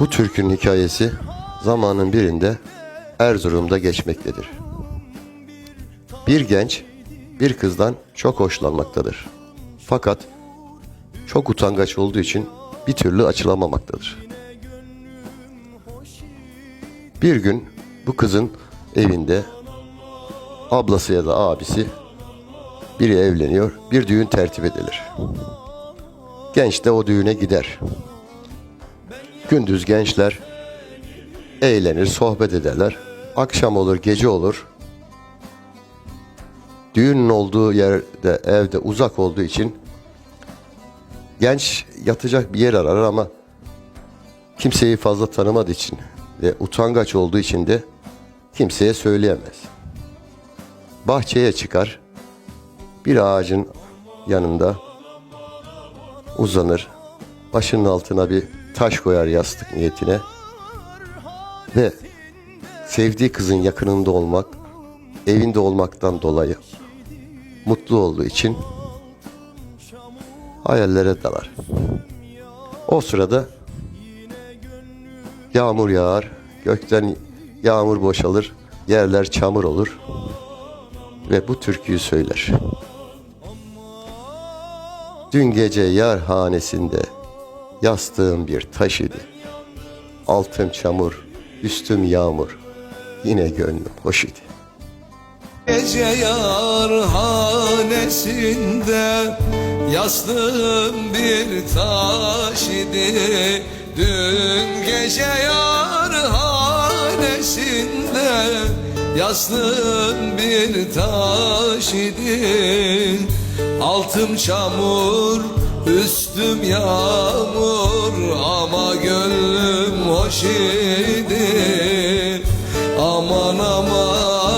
Bu türkünün hikayesi zamanın birinde Erzurum'da geçmektedir. Bir genç bir kızdan çok hoşlanmaktadır. Fakat çok utangaç olduğu için bir türlü açılamamaktadır. Bir gün bu kızın evinde ablası ya da abisi biri evleniyor, bir düğün tertip edilir. Genç de o düğüne gider. Gündüz gençler eğlenir, sohbet ederler. Akşam olur, gece olur. Düğünün olduğu yerde, evde uzak olduğu için genç yatacak bir yer arar ama kimseyi fazla tanımadığı için ve utangaç olduğu için de kimseye söyleyemez. Bahçeye çıkar, bir ağacın yanında uzanır, başının altına bir taş koyar yastık niyetine ve sevdiği kızın yakınında olmak, evinde olmaktan dolayı mutlu olduğu için hayallere dalar. O sırada yağmur yağar, gökten yağmur boşalır, yerler çamur olur ve bu türküyü söyler. Dün gece yar hanesinde yastığım bir taş idi. Altım çamur, üstüm yağmur, yine gönlüm hoş idi. Gece yar hanesinde Yastığım bir taş idi Dün gece yar hanesinde Yastığım bir taş idi Altım çamur Üstüm yağmur ama gönlüm hoş idi. Aman aman